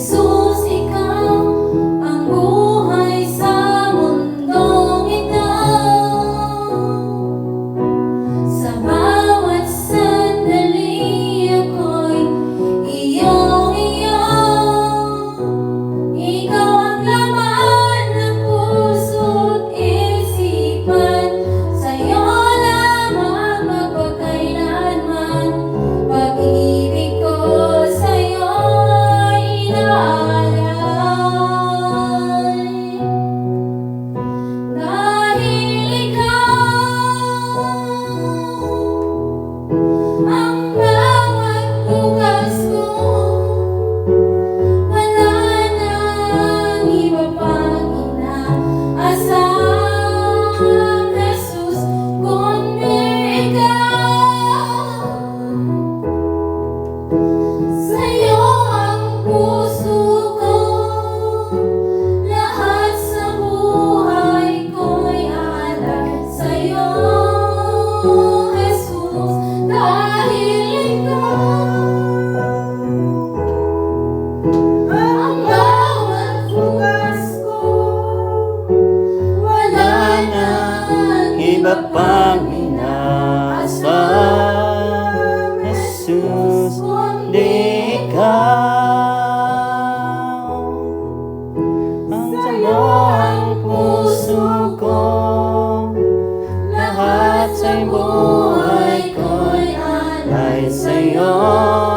Jesus, iba pang inaasa Jesus, di ikaw. Ang tamo ang puso ko. Lahat sa buhay ko'y alay sa'yo.